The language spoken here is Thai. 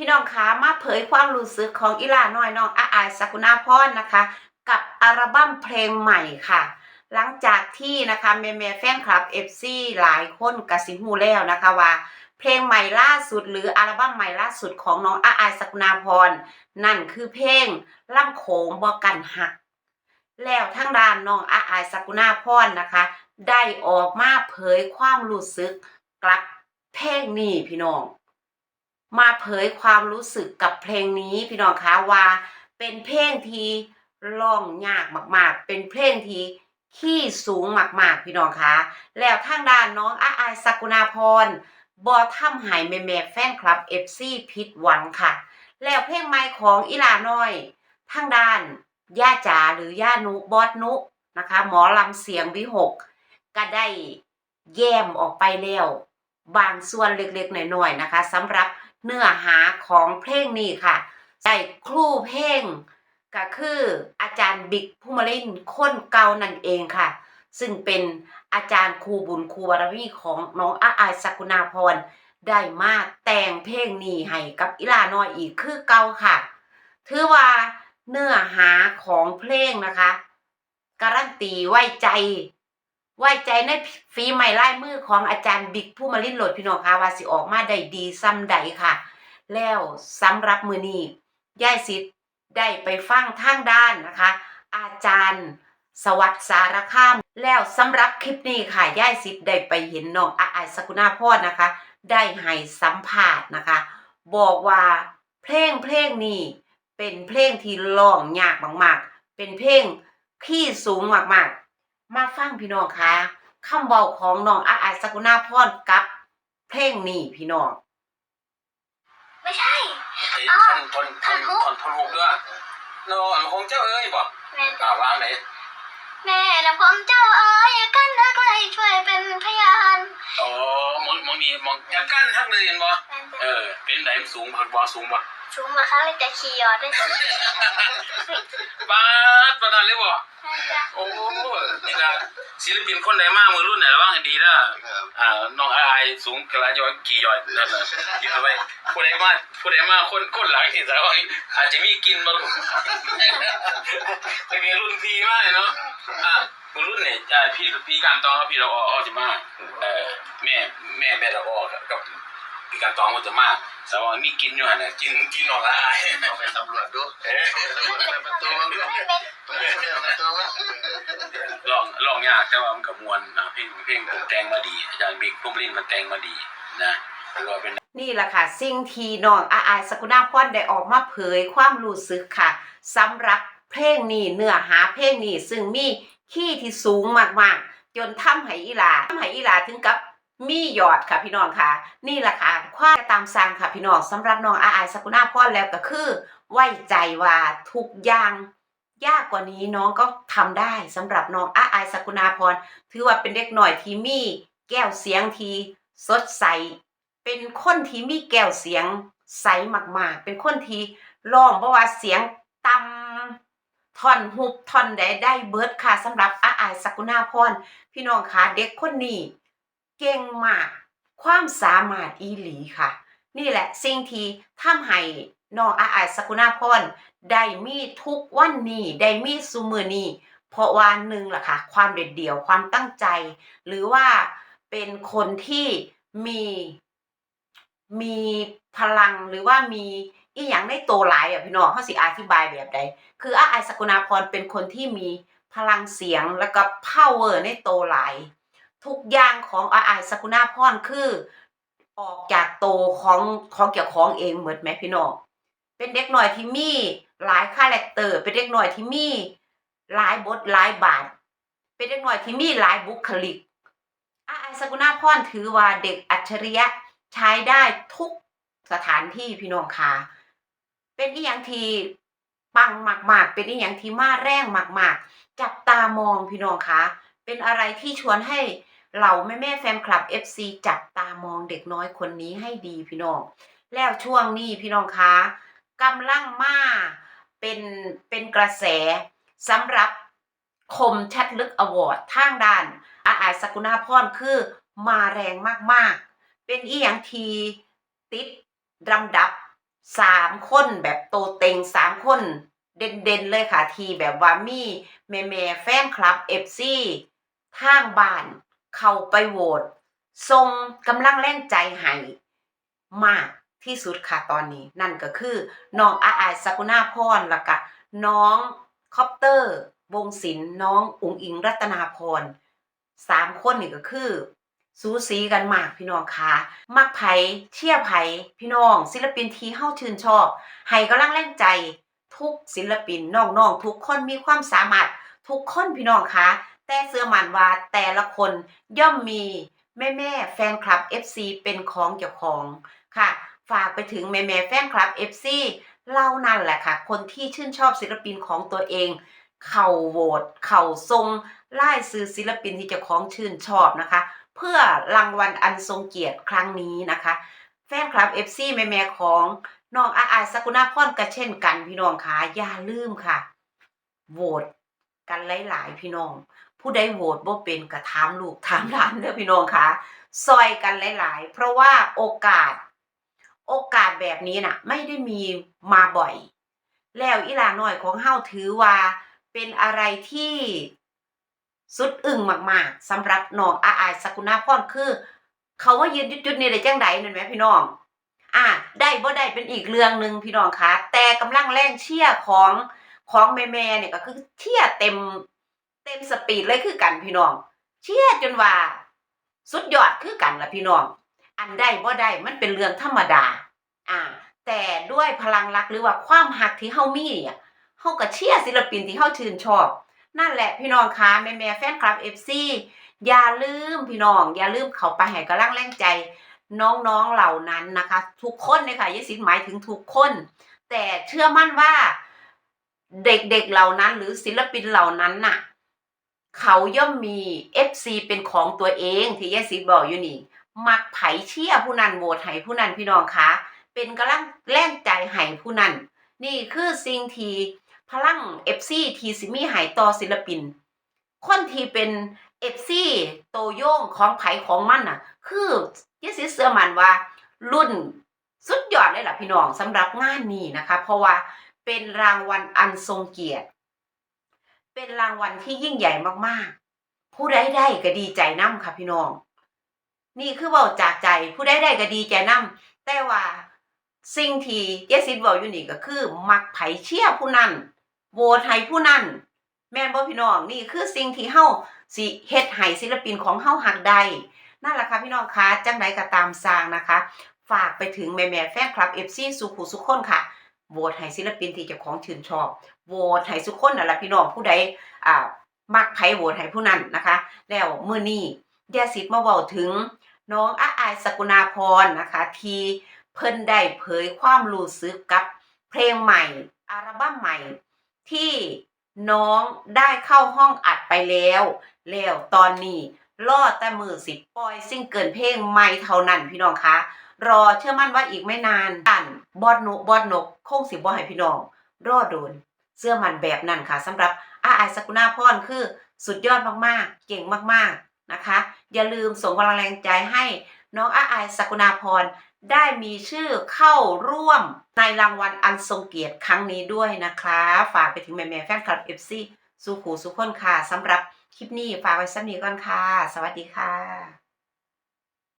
พี่น้องคะมาเผยความรู้สึกของอีหลาน้อยน้องอาอายสกุณาพรนะคะ กับอัลบั้มเพลงใหม่ค่ะ หลังจากที่นะคะแม่แม่ๆแฟนคลับ FC หลายคนกสิฮูแล้วนะคะว่า เพลงใหม่ล่าสุดหรืออัลบั้มใหม่ล่าสุดของน้องอาอายสกุณาพรนั่นคือเพลงล่ำโขงบอกันหัก แล้วทางด้านน้องอาอายสกุณาพรนะคะ ได้ออกมาเผยความรู้สึกกลับเพลงนี้พี่น้อง มาเผยความรู้สึกกับเพลงนี้พี่น้องคะว่า เป็นเพลงที่ร้องยากมากๆ เป็นเพลงที่ขี้สูงมากๆ พี่น้องคะแล้วทางด้านน้องอาอายสกุณาพรบอทำหายแม่แม่แฟนคลับเอฟซีผิดหวังค่ะ แล้วเพลงใหม่ของอีหลาน้อยทางด้านย่าจ๋าหรือย่านุบอสนุนะคะ หมอลำเสียงวิหก ก็ได้แย้มออกไปแล้ว บางส่วนเล็กๆหน่อยๆนะคะสำหรับ เนื้อหาของเพลงนี้ค่ะได้ครูเพลงก็คืออาจารย์บิ๊กภูมิลินคนเก่านั่นเองค่ะ ซึ่งเป็นอาจารย์ครูบุญครูบารมีของน้องอาอายสกุณาพรได้มาแต่งเพลงนี้ให้กับอีหลาน้อยอีกคือเก่าค่ะ ถือว่าเนื้อหาของเพลงนะคะ การันตีไว้ใจ ไว้ใจในฝีไม้ลายมือของอาจารย์บิ๊กผู้มาลิ้นโหลดพี่น้องค่ะว่าสิออกมาได้ดีซ้ำใดค่ะ แล้วสำหรับมือนี้ยายสิทธิ์ได้ไปฟังทางด้านนะคะ อาจารย์สวัสดิ์สารคาม แล้วสำหรับคลิปนี้ค่ะยายสิทธิ์ได้ไปเห็นน้องอาอาสกุณาพรนะคะ ได้ให้สัมภาษณ์นะคะ บอกว่าเพลงเพลงนี้เป็นเพลงที่ร้องยากมากๆ เป็นเพลงขี้สูงมากๆ มาฟังพี่น้องคะคำเบาของน้องอาอายสกุณาพรกับ เพลงนี้พี่น้อง ไม่ใช่ ไอ้อ๋อทนทนทนทนทนลูกด้วยโน่อันคงเจ้าเอ้ยบอกแม่อ่าว่าไหนแม่และผมเจ้าเอ๋ยกันนะใกล้ช่วยเป็นพยานอ๋อมองมองนี่มองอยากกั้นทักเลยเห็นบ่แม่เออ เป็นไหนสูงผักบ่สูงบ่ ชูมาครั้งเลยจะขี่ยอดด้วยจ้ะปาดปานนั้นเลยบ่แม่จ้ะโอ้นี่นะศิลปินคนไหนมามือรุ่นไหนระวังให้ดีนะอ่าน้องอายสูงกระยอยกี่ยอดนั่นน่ะยืนเอาไว้ผู้ใดมาผู้ใดมาคนคนหลังที่สาวอาจจะมีกินบ่รู้แต่เป็นรุ่นพี่มากเลยเนาะอะคุณรุ่นเนี่ยอ่าพี่พี่การตองกับพี่เราออจะมาเออแม่แม่แม่เราอกับพี่การตองมันจะมา สาวมีกินอยู่ฮะเนี่ยกินกินออกละอาเอาไปสำรวจดูเอ๊ะสำรวจเปิดประตูมาดูเปิดประตูลองลองยากแต่ว่ามันกับมวลนะเพลงเพลงผมแต่งมาดีอาจารย์บิ๊กพุ่มลิ้นมันแต่งมาดีนะถือว่าเป็นนี่แหละค่ะ สิ่งที่น้องอาอายสกุณาพรได้ออกมาเผยความรู้สึกค่ะสำหรับเพลงนี้เนื้อหาเพลงนี้ซึ่งมีคีย์ที่สูงมากๆ จนทำให้อีลาทำให้อีลาถึงกับ มีหยอดค่ะพี่น้องค่ะ นี่แหละค่ะความตามสร้างค่ะพี่น้องสำหรับน้องอาอายสกุณาพรแล้วก็คือ ไว้ใจว่าทุกอย่างยากกว่านี้น้องก็ทำได้สำหรับน้องอาอายสกุณาพรถือว่าเป็นเด็กหน่อยที่มีแก้วเสียงที่สดใส เป็นคนที่มีแก้วเสียงใสมากๆ เป็นคนที่ร้องเพราะว่าเสียงต่ำท่อนฮุบท่อนใดได้เบิร์ดค่ะสำหรับอาอายสกุณาพรพี่น้องค่ะเด็กคนนี้ เก่งมาก ความสามารถอีหลีค่ะ นี่แหละสิ่งที่ทำให้น้องอาอาสกุณาพรได้มีทุกวันนี้ได้มีสุมือนี้เพราะว่าหนึ่งล่ะค่ะ ความเด็ดเดี่ยวความตั้งใจ หรือว่าเป็นคนที่มีมีพลังหรือว่ามีอีหยังในตัวหลายอะพี่น้องเขาสิอธิบายแบบใดคืออาไอาสกุณาพรเป็นคนที่มีพลังเสียงแล้วก็ power ในตัวหลาย ทุกอย่างของอายสกุณาพรคือออกจากโตของของเกี่ยวของเองเหมือนแม่พี่น้องเป็นเด็กหน่อยที่มีหลายคาแรคเตอร์ เป็นเด็กหน่อยที่มีหลายบทหลายบาท เป็นเด็กหน่อยที่มีหลายบุคลิกอาไอายสกุณาพรถือว่าเด็กอัจฉริยะใช้ได้ทุกสถานที่พี่น้องค่ะเป็นอีหยังทีปังมากๆ เป็นอีหยังทีมาแรงมากๆ จับตามองพี่น้องคะเป็นอะไรที่ชวนให้ เหล่าแม่แม่แฟนคลับ FC จับตามองเด็กน้อยคนนี้ให้ดีพี่น้อง แล้วช่วงนี้พี่น้องคะกำลังมาเป็นเป็นกระแสสำหรับคมชัดลึกอวอร์ดทางด้าน อาอาสกุณาพรคือมาแรงมากๆ เป็นอีหยังทีติดลำดับสามคนแบบโตเต็งสามคนเด่นๆเลยค่ะทีแบบว่ามีแม่แม่แฟนคลับเอฟซีทางบ้าน เข้าไปโหวตทรงกำลังแรงใจให้มากที่สุดค่ะตอนนี้ นั่นก็คือน้องอาอายสกุณาพรแล้วก็น้องคอปเตอร์ วงศิลป์น้องอุ๋งอิงรัตนาพรสามคนนี่ก็คือสูสีกันมากพี่น้องคะมักไผเชียร์ไผพี่น้อง ศิลปินที่เฮาชื่นชอบ ให้กำลังแรงใจ ทุกศิลปินน้องๆทุกคนมีความสามารถทุกคนพี่น้องคะแต่เสื้อมันว่าแต่ละคนย่อมมีแม่แม่แฟนคลับ FC เป็นของเจ้าของค่ะ ฝากไปถึงแม่แม่แฟนคลับ FC เล่านั่นแหละค่ะ คนที่ชื่นชอบศิลปินของตัวเอง เข่าโหวตเข่าทรงไล่ซื้อศิลปินที่เจ้าของชื่นชอบนะคะ เพื่อรางวัลอันทรงเกียรติครั้งนี้นะคะ แฟนคลับ FC แม่แม่ของ น้องอาอาสกุณาพรก็เช่นกันพี่น้องค่ะอย่าลืมค่ะโหวตกันหลายๆพี่น้อง ผู้ใดโหวตบ่เป็นก็ถามลูกถามหลานเด้อพี่น้องค่ะซอยกันหลาย ๆ เพราะว่าโอกาส โอกาสแบบนี้น่ะ ไม่ได้มีมาบ่อย แล้วอีลาน้อยของเฮาถือว่าเป็นอะไรที่สุดอึ้งมากๆสำหรับน้องอาอาสกุณาพรคือ เขาว่ายืนจุดๆนี่ได้จังไดนั่นแหมพี่น้อง อะได้บ่ได้เป็นอีกเรื่องหนึ่งพี่น้องคะแต่กำลังแรงเชียร์ของของแม่ๆเนี่ยก็คือเชียร์เต็มเต็มสปีดเลยคือกันพี่น้อง เชียร์จนว่า สุดยอดคือกันละพี่น้อง อันได้บ่ได้มันเป็นเรื่องธรรมดา อ่า แต่ด้วยพลังรักหรือว่าความหักที่เฮามีเนี่ยเฮาก็เชียร์ศิลปินที่เฮาชื่นชอบ นั่นแหละพี่น้องคะแม่ๆแฟนคลับ FC อย่าลืมพี่น้อง อย่าลืมเข้าไปให้กำลังแรงใจ น้องๆเหล่านั้นนะคะ ทุกคนเลยค่ะยายสินหมายถึงทุกคน แต่เชื่อมั่นว่าเด็กๆเหล่านั้น หรือศิลปินเหล่านั้นน่ะ เขาย่อมมี FC เป็นของตัวเองที่ยายสินบอกอยู่นี่มักไผเชี่ยผู้นั้นโหวตให้ผู้นั้นพี่น้องคะเป็นกำลังแรงใจให้ผู้นั้นนี่คือสิ่งที่พลัง FC ทีสิมีให้ต่อศิลปิน คนที่เป็น FC โตโย่งของไผของมันน่ะ คือยายสิเสื้อมันว่า รุ่นสุดยอดเลยล่ะพี่น้องสำหรับงานนี้นะคะ เพราะว่าเป็นรางวัลอันทรงเกียรติ เป็นรางวัลที่ยิ่งใหญ่มากๆ ผู้ใดได้ก็ดีใจนํค่ะพี่น้อง นี่คือเว้าจากใจผู้ใดได้ก็ดีใจนํแต่ว่าสิ่งที่เจสินบอกอยู่นี่ก็คือ มักไผเชียผู้นั้นโหวตให้ผู้นั้น แม่นบ่พี่น้องนี่คือสิ่งที่เฮาสิเฮ็ดให้ศิลปินของเฮาหักได้นั่นแหละค่ะพี่น้องคะจังใดก็ตามสร้างนะคะ ฝากไปถึงแม่แม่แฟนคลับ FC สุขุสุขคนค่ะโหวตให้ศิลปินที่เจ้าของชื่นชอบโหวตให้สุขคนนั่นแหละพี่น้องผู้ใดอ่ามักไผโหวตให้ผู้นั้นนะคะ แล้วมื้อนี้ยาสิทธิ์มาเว้าถึงน้องอาอายสกุณาพรนะคะที่เพิ่นได้เผยความรู้สึกกับเพลงใหม่อัลบั้มใหม่ที่ น้องได้เข้าห้องอัดไปแล้ว แล้วตอนนี้รอดแต่มือสิปล่อยซิงเกิลเพลงใหม่เท่านั้นพี่น้องคะรอเชื่อมั่นว่าอีกไม่นานกันบอดนกบอดนกคงสิบ่ให้พี่น้อง รอดโดนเสื้อมันแบบนั้นค่ะสำหรับอาอสกุณาพรคือสุดยอดมากๆ เก่งมากๆนะคะ อย่าลืมส่งกำลังแรงใจให้ น้องอาไอสกุณาพรได้มีชื่อเข้าร่วมในรางวัลอันทรงเกียรติครั้งนี้ด้วยนะคะ ฝากไปถึงแม่แม่แฟนคลับเอฟซีสุขูสุขคนค่ะสำหรับคลิปนี้ฝากไว้สักนี้ก่อนค่ะ สวัสดีค่ะ